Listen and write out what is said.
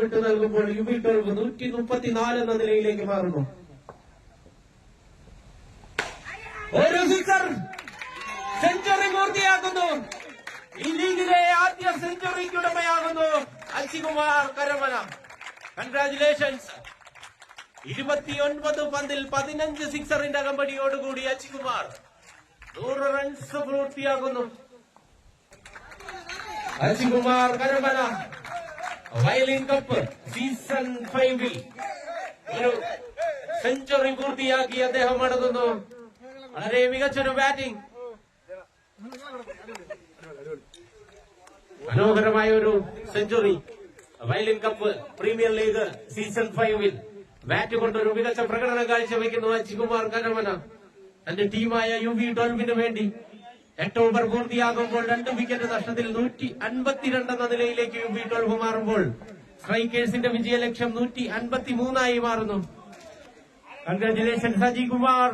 വിട്ടു നൽകുമ്പോൾ U B twelve നൂറ്റി മുപ്പത്തിനാല് എന്ന നിലയിലേക്ക് മാറുന്നു. ഒരു സിക്സർ സെഞ്ചുറി പൂർത്തിയാക്കുന്നു. ഈ ലീഗിലെ ആദ്യ സെഞ്ചുറിക്കുടമയാകുന്നു അൽസികുമാർ കരമന. കൺഗ്രാചുലേഷൻസ് ഇരുപത്തിയൊൻപത് പന്തിൽ പതിനഞ്ച് സിക്സറിന്റെ അകമ്പടിയോടുകൂടി അച്ചികുമാർ നൂറ് റൺസ് പൂർത്തിയാകുന്നു Achikumar Karamana. Violin cup season ഫൈവിൽ ഒരു സെഞ്ചുറി പൂർത്തിയാക്കി അദ്ദേഹം മടങ്ങുന്നു വളരെ മികച്ചൊരു ബാറ്റിംഗ് മനോഹരമായ ഒരു century violin cup premier league season ഫൈവിൽ ബാറ്റ് കൊണ്ടൊരു മികച്ച പ്രകടനം കാഴ്ചവെക്കുന്നു അജികുമാർ കനമന തന്റെ ടീമായ യു വി ട്വൽവിന് വേണ്ടി എട്ട് ഓവർ പൂർത്തിയാകുമ്പോൾ രണ്ട് വിക്കറ്റ് നഷ്ടത്തിൽ നൂറ്റി അൻപത്തിരണ്ട് എന്ന നിലയിലേക്ക് യു മാറുമ്പോൾ സ്ട്രൈക്കേഴ്സിന്റെ വിജയലക്ഷ്യം നൂറ്റി അൻപത്തി മൂന്നായി മാറുന്നു. കൺഗ്രാറ്റുലേഷൻ സജി കുമാർ